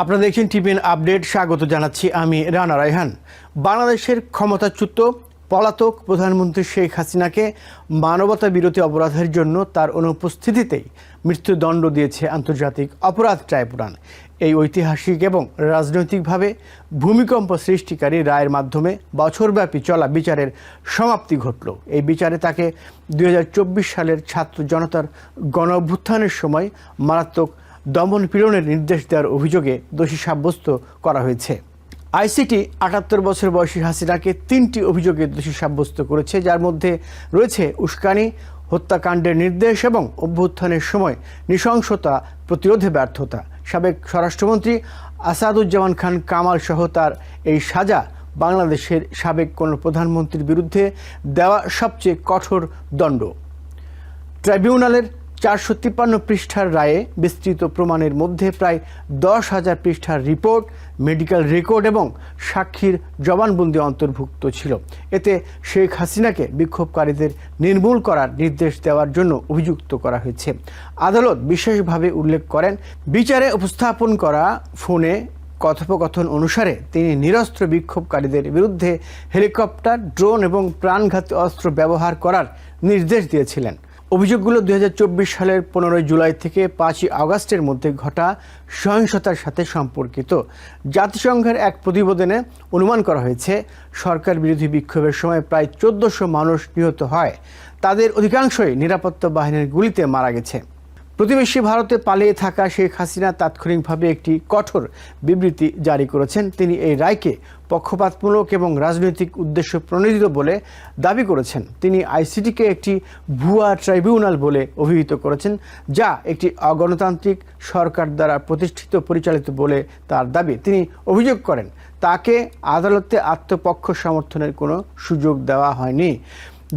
আপনারা দেখছেন TVN update, স্বাগত জানাচ্ছি আমি রানা রায়হান। বাংলাদেশের ক্ষমতাচ্যুত পলাতক প্রধানমন্ত্রী শেখ হাসিনাকে মানবতা বিরোধী অপরাধের জন্য তার অনুপস্থিতিতেই মৃত্যুদণ্ড দিয়েছে আন্তর্জাতিক অপরাধ ট্রাইব্যুনাল। এই ঐতিহাসিক এবং রাজনৈতিকভাবে ভূমিকম্প সৃষ্টিকারী রায়ের মাধ্যমে বছরব্যাপী চলা বিচারের সমাপ্তি ঘটল। এই বিচারে তাকে দু হাজার চব্বিশ সালের ছাত্র জনতার গণ সময় মারাত্মক দমন পীড়নের নির্দেশ দেওয়ার অভিযোগে দোষী সাব্যস্ত করা হয়েছে। আইসিটি আটাত্তর বছর বয়সী হাসিনাকে তিনটি অভিযোগে দোষী সাব্যস্ত করেছে, যার মধ্যে রয়েছে উস্কানি, হত্যাকাণ্ডের নির্দেশ এবং অভ্যুত্থানের সময় নৃশংসতা, প্রতিরোধে ব্যর্থতা। সাবেক স্বরাষ্ট্রমন্ত্রী আসাদুজ্জামান খান কামাল সহ তার এই সাজা বাংলাদেশের সাবেক কোনো প্রধানমন্ত্রীর বিরুদ্ধে দেওয়া সবচেয়ে কঠোর দণ্ড। ট্রাইব্যুনালের চারশো তিপ্পান্ন পৃষ্ঠার রায়ে বিস্তৃত প্রমাণের মধ্যে প্রায় দশ হাজার পৃষ্ঠার রিপোর্ট, মেডিকেল রেকর্ড এবং সাক্ষীর জবানবন্দি অন্তর্ভুক্ত ছিল। এতে শেখ হাসিনাকে বিক্ষোভকারীদের নির্মূল করার নির্দেশ দেওয়ার জন্য অভিযুক্ত করা হয়েছে। আদালত বিশেষভাবে উল্লেখ করেন, বিচারে উপস্থাপন করা ফোনে কথোপকথন অনুসারে তিনি নিরস্ত্র বিক্ষোভকারীদের বিরুদ্ধে হেলিকপ্টার, ড্রোন এবং প্রাণঘাতী অস্ত্র ব্যবহার করার নির্দেশ দিয়েছিলেন। অভিযোগগুলো দুই হাজার চব্বিশ সালের পনেরোই জুলাই থেকে পাঁচই আগস্টের মধ্যে ঘটা সহিংসতার সাথে সম্পর্কিত। জাতিসংঘের এক প্রতিবেদনে অনুমান করা হয়েছে, সরকার বিরোধী বিক্ষোভের সময় প্রায় চোদ্দশো মানুষ নিহত হয়। তাদের অধিকাংশই নিরাপত্তা বাহিনীর গুলিতে মারা গেছে। প্রতিবেশী ভারতে পালিয়ে থাকা শেখ হাসিনা তাৎক্ষণিকভাবে একটি কঠোর বিবৃতি জারি করেছেন। তিনি এই রায়কে পক্ষপাতমূলক এবং রাজনৈতিক উদ্দেশ্য প্রণোদিত বলে দাবি করেছেন। তিনি আইসিটিকে একটি ভুয়া ট্রাইব্যুনাল বলে অভিহিত করেছেন, যা একটি অগণতান্ত্রিক সরকার দ্বারা প্রতিষ্ঠিত, পরিচালিত বলে তার দাবি। তিনি অভিযোগ করেন, তাকে আদালতে আত্মপক্ষ সমর্থনের কোনো সুযোগ দেওয়া হয়নি।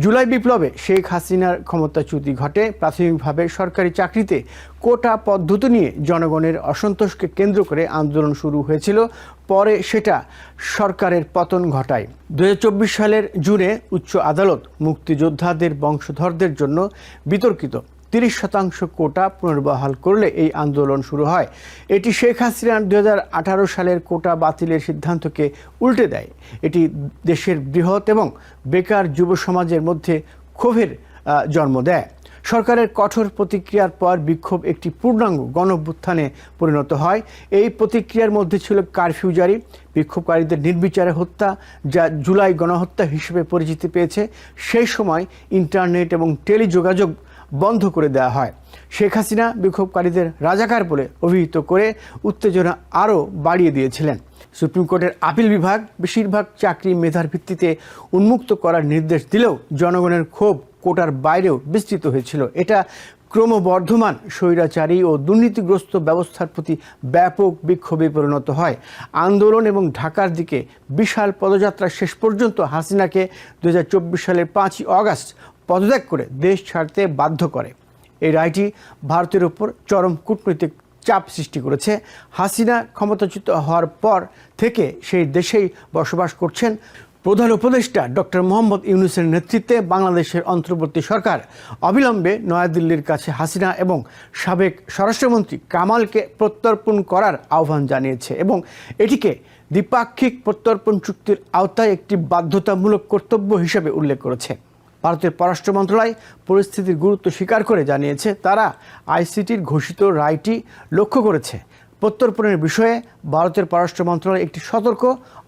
জুলাই বিপ্লবে শেখ হাসিনার ক্ষমতাচ্যুতি ঘটে। প্রাথমিকভাবে সরকারি চাকরিতে কোটা পদ্ধতি নিয়ে জনগণের অসন্তোষকে কেন্দ্র করে আন্দোলন শুরু হয়েছিল। পরে সেটা সরকারের পতন ঘটায়। দু হাজার চব্বিশ সালের জুনে উচ্চ আদালত মুক্তিযোদ্ধাদের বংশধরদের জন্য বিতর্কিত তিরিশ শতাংশ কোটা পুনর্বহাল করলে এই আন্দোলন শুরু হয়। এটি শেখ হাসিনার দু হাজার আঠারো সালের কোটা বাতিলের সিদ্ধান্তকে উল্টে দেয়। এটি দেশের বৃহৎ এবং বেকার যুব সমাজের মধ্যে ক্ষোভের জন্ম দেয়। সরকারের কঠোর প্রতিক্রিয়ার পর বিক্ষোভ একটি পূর্ণাঙ্গ গণভ্যুত্থানে পরিণত হয়। এই প্রতিক্রিয়ার মধ্যে ছিল কারফিউ জারি, বিক্ষোভকারীদের নির্বিচারে হত্যা, যা জুলাই গণহত্যা হিসেবে পরিচিতি পেয়েছে। সেই সময় ইন্টারনেট এবং টেলিযোগাযোগ বন্ধ করে দেওয়া হয়। শেখ হাসিনা বিক্ষোভকারীদের রাজাকার বলে অভিহিত করে উত্তেজনা আরও বাড়িয়ে দিয়েছিলেন। সুপ্রিম কোর্টের আপিল বিভাগ বেশিরভাগ চাকরি মেধার ভিত্তিতে উন্মুক্ত করার নির্দেশ দিলেও জনগণের ক্ষোভ কোটার বাইরেও বিস্তৃত হয়েছিল। এটা ক্রমবর্ধমান স্বৈরাচারী ও দুর্নীতিগ্রস্ত ব্যবস্থার প্রতি ব্যাপক বিক্ষোভে পরিণত হয়। আন্দোলন এবং ঢাকার দিকে বিশাল পদযাত্রা শেষ পর্যন্ত হাসিনাকে দু হাজার চব্বিশ সালের পাঁচই অগাস্ট পদত্যাগ করে দেশ ছাড়তে বাধ্য করে। এই রায়টি ভারতের উপর চরম কূটনৈতিক চাপ সৃষ্টি করেছে। হাসিনা ক্ষমতাচ্যুত হওয়ার পর থেকে সেই দেশেই বসবাস করছেন প্রধান উপদেষ্টা ডক্টর মোহাম্মদ ইউনুসের নেতৃত্বে বাংলাদেশের অন্তর্বর্তী সরকার। অবিলম্বে নয়াদিল্লির কাছে হাসিনা এবং সাবেক স্বরাষ্ট্রমন্ত্রী কামালকে প্রত্যর্পণ করার আহ্বান জানিয়েছে এবং এটিকে দ্বিপাক্ষিক প্রত্যর্পণ চুক্তির আওতায় একটি বাধ্যতামূলক কর্তব্য হিসেবে উল্লেখ করেছে। ভারতের পররাষ্ট্র মন্ত্রণালয় পরিস্থিতির গুরুত্ব স্বীকার করে জানিয়েছে, তারা আইসিটির ঘোষিত রায়টি লক্ষ্য করেছে। প্রত্যর্পণের বিষয়ে ভারতের পররাষ্ট্র মন্ত্রণালয় একটি সতর্ক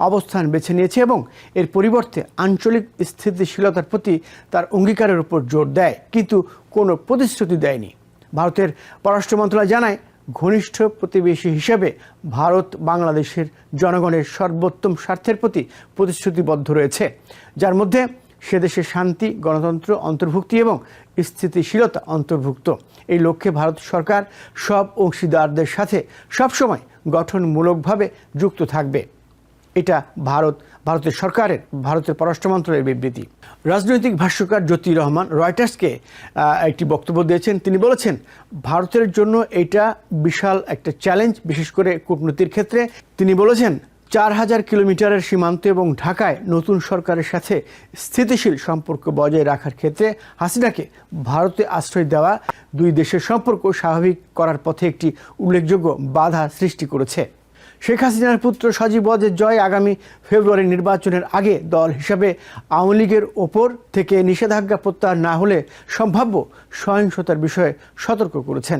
অবস্থান বেছে নিয়েছে এবং এর পরিবর্তে আঞ্চলিক স্থিতিশীলতার প্রতি তার অঙ্গীকারের উপর জোর দেয়, কিন্তু কোনো প্রতিশ্রুতি দেয়নি। ভারতের পররাষ্ট্র মন্ত্রণালয় জানায়, ঘনিষ্ঠ প্রতিবেশী হিসেবে ভারত বাংলাদেশের জনগণের সর্বোত্তম স্বার্থের প্রতি প্রতিশ্রুতিবদ্ধ রয়েছে, যার মধ্যে সে দেশে শান্তি, গণতন্ত্র, অন্তর্ভুক্তি এবং স্থিতিশীলতা অন্তর্ভুক্ত। এই লক্ষ্যে ভারত সরকার সব অংশীদারদের সাথে সবসময় গঠনমূলকভাবে যুক্ত থাকবে। এটা ভারত, ভারতের সরকারের, ভারতের পররাষ্ট্র মন্ত্রণালয়ের বিবৃতি। রাজনৈতিক ভাষ্যকার জ্যোতি রহমান রয়টার্সকে একটি বক্তব্য দিয়েছেন। তিনি বলেছেন, ভারতের জন্য এটা বিশাল একটা চ্যালেঞ্জ, বিশেষ করে কূটনীতির ক্ষেত্রে। তিনি বলেছেন চার হাজার কিলোমিটারের সীমান্ত এবং ঢাকায় নতুন সরকারের সাথে স্থিতিশীল সম্পর্ক বজায় রাখার ক্ষেত্রে হাসিনাকে ভারতে আশ্রয় দেওয়া দুই দেশের সম্পর্ক স্বাভাবিক করার পথে একটি উল্লেখযোগ্য বাধা সৃষ্টি করেছে। শেখ হাসিনার পুত্র সজীব ওয়াজের জয় আগামী ফেব্রুয়ারি নির্বাচনের আগে দল হিসাবে আওয়ামী লীগের ওপর থেকে নিষেধাজ্ঞা প্রত্যাহার না হলে সম্ভাব্য সহিংসতার বিষয়ে সতর্ক করেছেন।